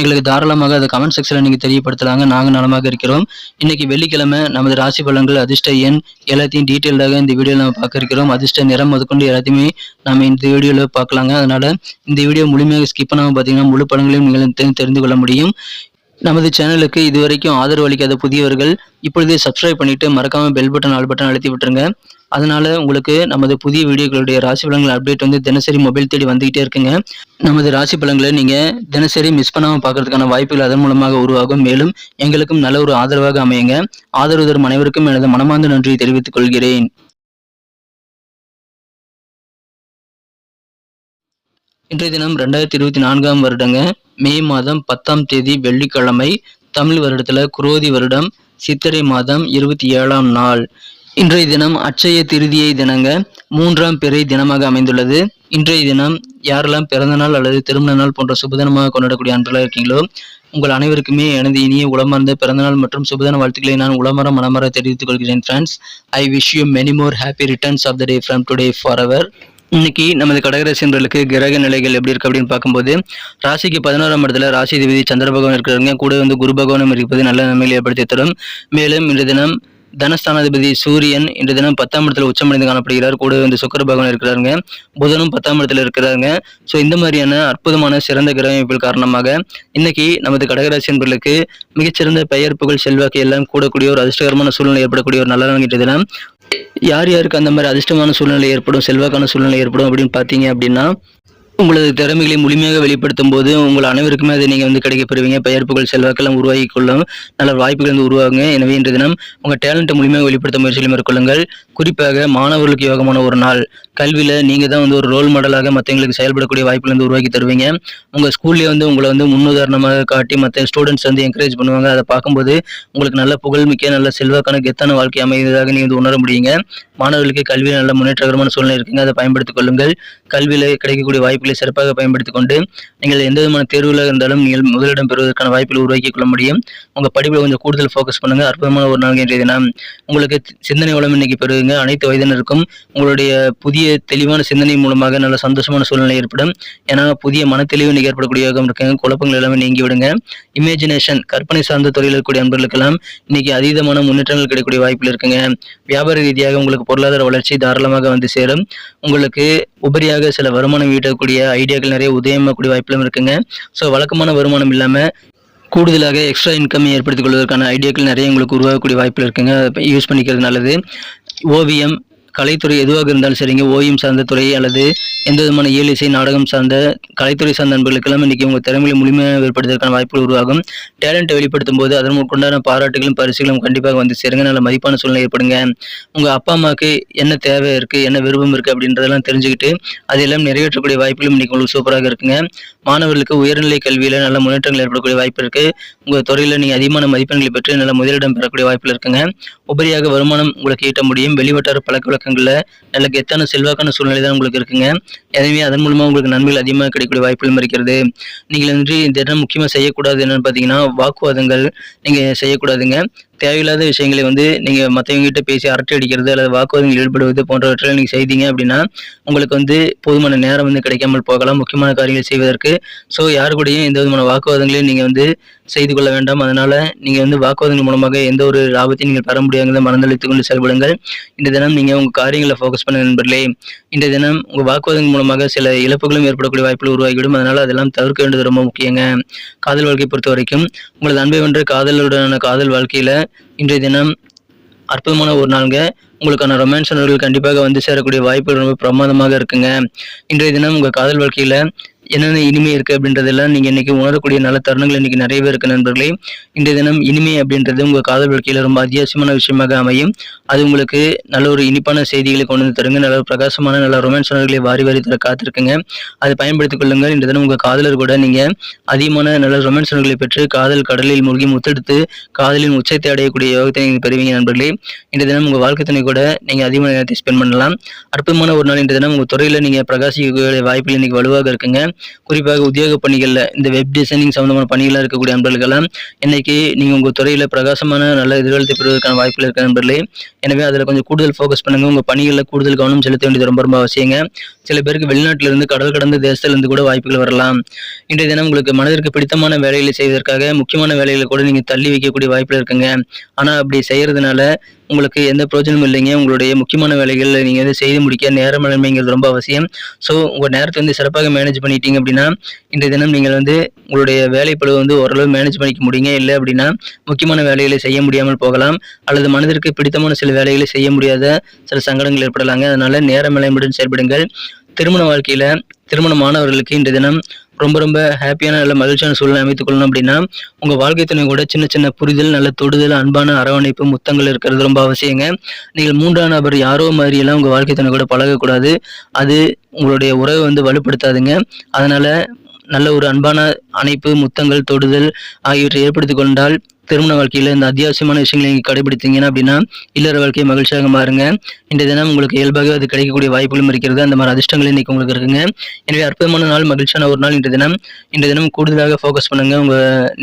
எங்களுக்கு தாராளமாக அதை கமெண்ட் செக்ஷனில் நீங்கள் தெரியப்படுத்தலாங்க. நாங்கள் நலமாக இருக்கிறோம். இன்னைக்கு வெள்ளிக்கிழமை நமது ராசி பலன்கள் அதிர்ஷ்ட எண் எல்லாத்தையும் டீட்டெயில்டாக இந்த வீடியோவில் நம்ம பார்க்க இருக்கிறோம். அதிர்ஷ்ட நிறம் முதற்கொண்டு எல்லாத்தையுமே நம்ம இந்த வீடியோவில் பார்க்கலாங்க. அதனால் இந்த வீடியோ முழுமையாக ஸ்கிப் பண்ணாமல் பார்த்தீங்கன்னா முழு படங்களையும் நீங்கள் தெரிந்து கொள்ள முடியும். நமது சேனலுக்கு இதுவரைக்கும் ஆதரவு அளிக்காத புதியவர்கள் இப்பொழுதே சப்ஸ்கிரைப் பண்ணிவிட்டு மறக்காமல் பெல் பட்டன் ஆல் பட்டன் அழுத்தி விட்டுருங்க. அதனால உங்களுக்கு நமது புதிய வீடியோக்களுடைய ராசி பலன்கள் அப்டேட் வந்து தினசரி மொபைல் தேடி வந்துகிட்டே இருக்குங்க. நமது ராசி பலன்களை நீங்க தினசரி மிஸ் பண்ணாமல் பார்க்கறதுக்கான வாய்ப்புகள் அதன் மூலமாக உருவாகும். மேலும் எங்களுக்கும் நல்ல ஒரு ஆதரவாக அமையுங்க. ஆதரவு தரும் அனைவருக்கும் எனது மனமார்ந்த நன்றியை தெரிவித்துக் கொள்கிறேன். இன்றைய தினம் ரெண்டாயிரத்தி இருபத்தி நான்காம் வருடங்க. மே மாதம் பத்தாம் தேதி வெள்ளிக்கிழமை. தமிழ் வருடத்துல குரோதி வருடம். சித்திரை மாதம் இருபத்தி ஏழாம் நாள். இன்றைய தினம் அச்சய திருதியை தினங்க மூன்றாம் பிறை தினமாக அமைந்துள்ளது. இன்றைய தினம் யாரெல்லாம் பிறந்த நாள் அல்லது திருமண நாள் போன்ற சுபதினமாக கொண்டாடக்கூடிய அன்பர்களாக இருக்கீங்களோ உங்கள் அனைவருக்குமே எனது இனிய உளமார்ந்த பிறந்தநாள் மற்றும் சுபதின வாழ்த்துக்களை நான் உளமர மனமர தெரிவித்துக் கொள்கிறேன் friends I wish you many more happy returns of the day from today for our இன்னைக்கு நமது கடகராசின்றர்களுக்கு கிரக நிலைகள் எப்படி இருக்கு அப்படின்னு பார்க்கும்போது ராசிக்கு பதினோராம் இடத்துல ராசி திபதி சந்திர பகவான் இருக்கிறாங்க கூட வந்து குரு பகவானும் இருப்பது நல்ல நன்மைகளை ஏற்படுத்தி தரும். மேலும் இன்றைய தினம் தனஸ்தானாதிபதி சூரியன் இன்று தினம் பத்தாம் இடத்துல உச்சமடைந்து காணப்படுகிறார். கூட வந்து சுக்கர பகவான் இருக்கிறாருங்க. புதனும் பத்தாம் இடத்துல இருக்கிறாருங்க. ஸோ இந்த மாதிரியான அற்புதமான சிறந்த கிரகமைப்புகள் காரணமாக இன்னைக்கு நமது கடகராசி என்பர்களுக்கு மிகச்சிறந்த பெயர் புகழ் செல்வாக்கு எல்லாம் கூடக்கூடிய ஒரு அதிர்ஷ்டகரமான சூழ்நிலை ஏற்படக்கூடிய ஒரு நல்ல நாள் இன்றைய தினம். யார் யாருக்கு அந்த மாதிரி அதிர்ஷ்டமான சூழ்நிலை ஏற்படும் செல்வாக்கான சூழ்நிலை ஏற்படும் அப்படின்னு பார்த்தீங்க அப்படின்னா உங்களது திறமைகளை முழுமையாக வெளிப்படுத்தும் போது உங்கள் அனைவருக்குமே அதை நீங்கள் வந்து கிடைக்க பெறுவீங்க. பெயர் புகழ் செல்வாக்கெல்லாம் உருவாகி கொள்ளும். நல்ல வாய்ப்புகள் வந்து உருவாகுங்க. எனவே இன்றைய தினம் உங்கள் டேலண்ட்டை முழுமையாக வெளிப்படுத்த முயற்சிகளை மேற்கொள்ளுங்கள். குறிப்பாக மாணவர்களுக்கு யோகமான ஒரு நாள். கல்வியில் நீங்கள் தான் வந்து ஒரு ரோல் மாடலாக மற்றவங்களுக்கு செயல்படக்கூடிய வாய்ப்புகள் வந்து உருவாக்கி தருவீங்க. உங்கள் ஸ்கூல்லேயே வந்து உங்களை வந்து முன்னுதாரணமாக காட்டி மற்ற ஸ்டூடெண்ட்ஸ் வந்து என்கரேஜ் பண்ணுவாங்க. அதை பார்க்கும்போது உங்களுக்கு நல்ல புகழ்மிக்க நல்ல செல்வாக்கான கெத்தான வாழ்க்கை அமைவதாக நீங்கள் வந்து உணர முடியுங்க. மாணவர்களுக்கு கல்வியில் நல்ல முன்னேற்றகரமான சூழ்நிலை இருக்குங்க. அதை பயன்படுத்திக் கொள்ளுங்கள். கல்வியில் கிடைக்கக்கூடிய வாய்ப்புகளை சிறப்பாக பயன்படுத்திக் கொண்டு நீங்கள் எந்த விதமான தேர்வில் இருந்தாலும் நீங்கள் முதலிடம் பெறுவதற்கான வாய்ப்புகளை உருவாக்கிக் கொள்ள முடியும். உங்கள் படிப்பில் கொஞ்சம் கூடுதல் ஃபோக்கஸ் பண்ணுங்கள் அற்புதமான ஒரு நாள் இன்றைய தினம். உங்களுக்கு சிந்தனை வளம் இன்னைக்கு பெறுவீங்க. அனைத்து வயதினருக்கும் உங்களுடைய புதிய தெளிவான சிந்தனை மூலமாக நல்ல சந்தோஷமான சூழ்நிலை ஏற்படும். ஏன்னா புதிய மனத்தெளிவு இன்னைக்கு ஏற்படக்கூடிய யோகம் இருக்குங்க. குழப்பங்கள் எல்லாமே நீங்கி விடுங்க. இமேஜினேஷன் கற்பனை சார்ந்த தொழில் இருக்கக்கூடிய நண்பர்களுக்கெல்லாம் இன்னைக்கு அதீதமான முன்னேற்றங்கள் கிடைக்கக்கூடிய வாய்ப்பில் இருக்குங்க. வியாபார ரீதியாக உங்களுக்கு பொருளாதார வளர்ச்சி தாராளமாக வந்து சேரும். உங்களுக்கு உபரியாக சில வருமானம் ஈட்டக்கூடிய ஐடியாக்கள் நிறைய உதயமாகக்கூடிய வாய்ப்புகளும் இருக்குங்க. ஸோ வழக்கமான வருமானம் இல்லாமல் கூடுதலாக எக்ஸ்ட்ரா இன்கம் ஏற்படுத்திக் கொள்வதற்கான ஐடியாக்கள் நிறைய உங்களுக்கு உருவாகக்கூடிய வாய்ப்புகள் இருக்குங்க. யூஸ் பண்ணிக்கிறது நல்லது. ஓவியம் கலைத்துறை எதுவாக இருந்தாலும் சரிங்க. ஓவியம் சார்ந்த துறை அல்லது எந்த விதமான இயல் இசை நாடகம் சார்ந்த கலைத்துறை சார்ந்த நண்பர்களுக்கெல்லாம் இன்றைக்கி உங்கள் திறமையை முழுமையாக வெளிப்படுத்துவதற்கான வாய்ப்புகள் உருவாகும். டேலண்ட்டை வெளிப்படுத்தும் போது அதன் உண்டான பாராட்டுகளும் பரிசுகளும் கண்டிப்பாக வந்து சேருங்க. நல்ல மதிப்பான சூழ்நிலை ஏற்படுங்க. உங்கள் அப்பா அம்மாவுக்கு என்ன தேவை இருக்குது என்ன விருப்பம் இருக்குது அப்படின்றதெல்லாம் தெரிஞ்சுக்கிட்டு அதையெல்லாம் நிறைவேற்றக்கூடிய வாய்ப்புகளும் இன்றைக்கி உங்களுக்கு சூப்பராக இருக்குங்க. மாணவர்களுக்கு உயர்நிலை கல்வியில் நல்ல முன்னேற்றங்கள் ஏற்படக்கூடிய வாய்ப்பு இருக்குது உங்கள் துறையில் நீங்கள் அதிகமான மதிப்பெண்களை பெற்று நல்ல முதலிடம் பெறக்கூடிய வாய்ப்பில் இருக்குங்க. உபரியாக வருமானம் உங்களுக்கு ஈட்ட முடியும். வெளிவட்டார பழக்க வழக்கங்களில் நல்ல கெத்தான செல்வாக்கான சூழ்நிலை தான் உங்களுக்கு இருக்குங்க. எனவே அதன் மூலமாக உங்களுக்கு நன்மைகள் அதிகமாக கிடைக்கக்கூடிய வாய்ப்புகளும் இருக்கிறது. நீங்கள் வந்து இந்த இடம் முக்கியமாக செய்யக்கூடாது என்னன்னு பார்த்தீங்கன்னா வாக்குவாதங்கள் நீங்கள் செய்யக்கூடாதுங்க. தேவையில்லாத விஷயங்களை வந்து நீங்கள் மற்றவங்ககிட்ட பேசி அரட்டை அடிக்கிறது அல்லது வாக்குவாதங்கள் ஈடுபடுவது போன்றவற்றில் நீங்கள் செய்தீங்க அப்படின்னா உங்களுக்கு வந்து போதுமான நேரம் வந்து கிடைக்காமல் போகலாம். முக்கியமான காரியங்களை செய்வதற்கு. ஸோ யாரு கூடயும் எந்த விதமான வாக்குவாதங்களையும் நீங்கள் வந்து செய்து கொள்ள வேண்டாம். அதனால நீங்கள் வந்து வாக்குவாதங்கள் மூலமாக எந்த ஒரு லாபத்தையும் நீங்கள் பெற முடியாத மனதளித்துக் கொண்டு செயல்படுங்கள் இந்த தினம் நீங்கள் உங்கள் காரியங்களை ஃபோக்கஸ் பண்ண நண்பர்களே. இந்த தினம் உங்கள் வாக்குவாதங்கள் மூலமாக சில இழப்புகளும் ஏற்படக்கூடிய வாய்ப்புகள் உருவாகிவிடும். அதனால அதெல்லாம் தவிர்க்க வேண்டியது ரொம்ப முக்கியங்க. காதல் வாழ்க்கையை பொறுத்த வரைக்கும் உங்களது அன்பை வென்ற காதலுடனான காதல் வாழ்க்கையில இன்றைய தினம் அற்புதமான ஒரு நாளுங்க. உங்களுக்கான ரொமான்ஸ் உணர்வுகள் கண்டிப்பாக வந்து சேரக்கூடிய வாய்ப்புகள் ரொம்ப பிரமாதமாக இருக்குங்க. இன்றைய தினம் உங்கள் காதல் வாழ்க்கையில என்னென்ன இனிமை இருக்குது அப்படின்றதெல்லாம் நீங்கள் இன்றைக்கி உணரக்கூடிய நல்ல தருணங்கள் இன்னைக்கு நிறையவே இருக்குது நண்பர்களே. இன்றைய தினம் இனிமை அப்படின்றது உங்கள் காதல் வாழ்க்கையில் ரொம்ப அத்தியாவசியமான விஷயமாக அமையும். அது உங்களுக்கு நல்ல ஒரு இனிப்பான செய்திகளை கொண்டு வந்து தருங்க. நல்ல ஒரு பிரகாசமான நல்ல ரொமான்ஸ் வாரி வாரி தர காத்திருக்குங்க. அதை பயன்படுத்திக் கொள்ளுங்கள். இன்றைய தினம் உங்கள் காதலர் கூட நீங்கள் அதிகமான நல்ல ரொமான்ஸ்களை பெற்று காதல் கடலில் மூழ்கி முத்தெடுத்து காதலின் உச்சத்தை அடையக்கூடிய யோகத்தை நீங்கள் பெறுவீங்க நண்பர்களே. இன்றைய தினம் உங்கள் வாழ்க்கை துணை கூட நீங்கள் அதிகமான நேரத்தை ஸ்பெண்ட் பண்ணலாம். அற்புதமான ஒரு நாள் இன்றைய தினம் உங்கள் துறையில் நீங்கள் பிரகாசிக்கக்கூடிய வாய்ப்புகள் இன்றைக்கி வலுவாக இருக்குங்க. குறிப்பாக உத்தியோக பணிகளில் இந்த வெப் டிசைனிங் சம்மந்தமான பணிகளாக இருக்கக்கூடிய நண்பர்களெல்லாம் இன்றைக்கி நீங்கள் உங்கள் துறையில் பிரகாசமான நல்ல எதிர்காலத்தை பெறுவதற்கான வாய்ப்புகள் இருக்க நண்பர்களே. எனவே அதில் கொஞ்சம் கூடுதல் ஃபோக்கஸ் பண்ணுங்க. உங்கள் பணிகளில் கூடுதல் கவனம் செலுத்த வேண்டியது ரொம்ப ரொம்ப அவசியங்க. சில பேருக்கு வெளிநாட்டிலிருந்து கடல் கடந்த தேசத்திலிருந்து கூட வாய்ப்புகள் வரலாம். இன்றைய தினம் உங்களுக்கு மனதிற்கு பிடித்தமான வேலைகளை செய்வதற்காக முக்கியமான வேலைகளை கூட நீங்கள் தள்ளி வைக்கக்கூடிய வாய்ப்புகள் இருக்குங்க. ஆனால் அப்படி செய்கிறதுனால உங்களுக்கு எந்த பிரயோஜனமும் இல்லைங்க. உங்களுடைய முக்கியமான வேலைகள் நீங்கள் வந்து செய்து முடிக்க நேர மேலாண்மைங்கிறது ரொம்ப அவசியம். ஸோ உங்கள் நேரத்தை வந்து சிறப்பாக மேனேஜ் பண்ணிட்டீங்க அப்படின்னா இந்த தினம் நீங்கள் வந்து உங்களுடைய வேலைப்பளவு வந்து ஓரளவு மேனேஜ் பண்ணிக்க முடியுங்க. இல்லை அப்படின்னா முக்கியமான வேலைகளை செய்ய முடியாமல் போகலாம். அல்லது மனதிற்கு பிடித்தமான சில வேலைகளை செய்ய முடியாத சில சங்கடங்கள் ஏற்படலாங்க. அதனால் நேர மேலாண்மையுடன் செயல்படுங்கள். திருமண வாழ்க்கையில் திருமணமானவர்களுக்கு இன்றைய தினம் ரொம்ப ரொம்ப ஹாப்பியான நல்ல மகிழ்ச்சியான சூழ்நிலை அமைத்துக் கொள்ளணும் அப்படின்னா உங்கள் வாழ்க்கை துணை கூட சின்ன சின்ன புரிதல் நல்ல தொடுதல் அன்பான அரவணைப்பு முத்தங்கள் இருக்கிறது ரொம்ப அவசியங்க. நீங்கள் மூன்றாம் நபர் யாரோ மாதிரியெல்லாம் உங்கள் வாழ்க்கை துணை கூட பழகக்கூடாது. அது உங்களுடைய உறவை வந்து வலுப்படுத்தாதுங்க. அதனால் நல்ல ஒரு அன்பான அணைப்பு முத்தங்கள் தொடுதல் ஆகியவற்றை ஏற்படுத்திக் கொண்டால் திருமண வாழ்க்கையில் இந்த அத்தியாவசியமான விஷயங்களை நீங்கள் கடைபிடித்தீங்கன்னா அப்படின்னா இல்லற வாழ்க்கையை மகிழ்ச்சியாக மாறுங்க. இந்த தினம் உங்களுக்கு இயல்பாக அது கிடைக்கக்கூடிய வாய்ப்புகளும் இருக்கிறது. அந்த மாதிரி அதிர்ஷ்டங்கள் இன்னைக்கு உங்களுக்கு இருக்குங்க. எனவே அற்புதமான நாள் மகிழ்ச்சியான ஒரு நாள் இன்றைய தினம். இன்றைய தினம் கூடுதலாக ஃபோக்கஸ் பண்ணுங்க. உங்க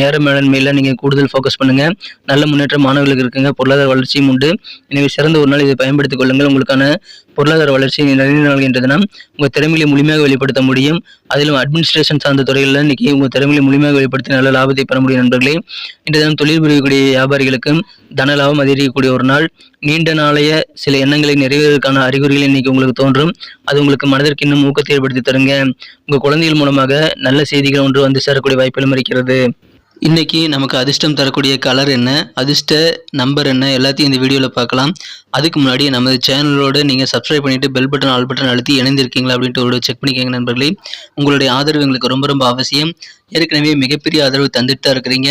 நேர மேலாண்மையில நீங்க கூடுதல் ஃபோக்கஸ் பண்ணுங்க. நல்ல முன்னேற்றம் மாணவர்களுக்கு இருக்குங்க. பொருளாதார வளர்ச்சியும் உண்டு. எனவே சிறந்த ஒரு நாள் இதை பயன்படுத்திக் கொள்ளுங்கள். உங்களுக்கான பொருளாதார வளர்ச்சி நிறைய நாள் என்ற தினம். உங்கள் திறமையை முழுமையாக வெளிப்படுத்த முடியும். அதிலும் அட்மினிஸ்ட்ரேஷன் சார்ந்த துறைகளில் இன்னைக்கு உங்கள் திறமையை முழுமையாக வெளிப்படுத்தி நல்ல லாபத்தை பெற முடியும் நண்பர்களே. இன்றைய தினம் தொழில் புரியக்கூடிய வியாபாரிகளுக்கும் தன லாபம் அதிகரிக்கக்கூடிய ஒரு நாள். நீண்ட நாளைய சில எண்ணங்களை நிறைவேறதுக்கான அறிகுறிகள் இன்னைக்கு உங்களுக்கு தோன்றும். அது உங்களுக்கு மனதிற்கு இன்னும் ஊக்கத்தை ஏற்படுத்தி தருங்க. உங்கள் குழந்தைகள் மூலமாக நல்ல செய்திகள் ஒன்று வந்து சேரக்கூடிய வாய்ப்புகளும் இருக்கிறது. இன்றைக்கி நமக்கு அதிர்ஷ்டம் தரக்கூடிய கலர் என்ன? அதிர்ஷ்ட நம்பர் என்ன? எல்லாத்தையும் இந்த வீடியோவில் பார்க்கலாம். அதுக்கு முன்னாடி நமது சேனலோடு நீங்கள் சப்ஸ்கிரைப் பண்ணிவிட்டு பெல் பட்டன் ஆல் பட்டன் அழுத்தி இணைந்திருக்கீங்களா அப்படின்ட்டு ஒரு செக் பண்ணிக்கோங்க நண்பர்களே. உங்களுடைய ஆதரவு எங்களுக்கு ரொம்ப ரொம்ப அவசியம். ஏற்கனவே மிகப்பெரிய ஆதரவு தந்துட்டு தான் இருக்கிறீங்க.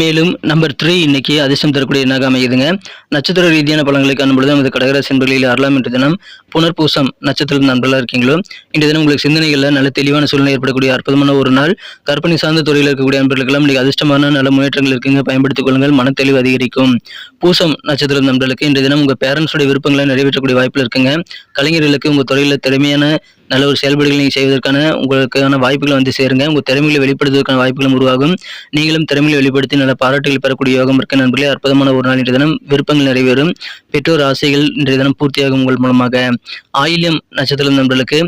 மேலும் நம்பர் த்ரீ இன்னைக்கு அதிர்ஷ்டம் தரக்கூடிய எண்ணாக அமையுதுங்க. நட்சத்திர ரீதியான பலன்களை காணும்பொழுது நமது கடகராசி என்பர்களில் அறலாம் என்ற தினம் புனர்பூசம் நட்சத்திர நண்பர்களாக இருக்கீங்களோ இன்றைய தினம் உங்களுக்கு சிந்தனைகளில் நல்ல தெளிவான சூழ்நிலை ஏற்படக்கூடிய அற்புதமான ஒரு நாள். கற்பனை சார்ந்த துறையில் இருக்கக்கூடிய நண்பர்களுக்கெல்லாம் இன்னைக்கு அதிர்ஷ்டமான நல்ல முன்னேற்றங்கள் இருக்குங்க. பயன்படுத்திக் கொள்ளுங்கள் மன தெளிவு அதிகரிக்கும். பூசம் நட்சத்திர நண்பர்களுக்கு இன்றைய தினம் உங்கள் பேரண்ட்ஸோட விருப்பங்களை நிறைவேற்றக்கூடிய வாய்ப்பில் இருக்குங்க. கலைஞர்களுக்கு உங்கள் துறையில் திறமையான நல்ல ஒரு செயல்பாடுகளை நீங்கள் செய்வதற்கான உங்களுக்கான வாய்ப்புகளை வந்து சேருங்க. உங்கள் திறமைகளை வெளிப்படுத்துவதற்கான வாய்ப்புகளும் உருவாகும். நீங்களும் திறமையை வெளிப்படுத்தி நல்ல பாராட்டுகள் பெறக்கூடிய யோகம் இருக்க நண்பர்களே அற்புதமான ஒரு நாள் இன்றைய தினம். விருப்பங்கள் நிறைவேறும். பெற்றோர் ஆசைகள் இன்றைய தினம் பூர்த்தியாகும் உங்கள் மூலமாக. ஆயில்யம் நட்சத்திரம் நண்பர்களுக்கு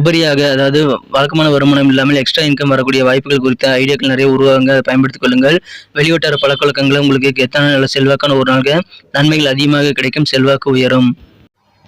உபரியாக அதாவது வழக்கமான வருமானம் இல்லாமல் எக்ஸ்ட்ரா இன்கம் வரக்கூடிய வாய்ப்புகள் குறித்த ஐடியாக்கள் நிறைய உருவாங்க அதை பயன்படுத்திக் கொள்ளுங்கள். வெளிவட்டார பழக்கவழக்கங்களை உங்களுக்கு எத்தனை நல்ல செல்வாக்கான ஒரு நாளாக நன்மைகள் அதிகமாக கிடைக்கும். செல்வாக்கு உயரும்.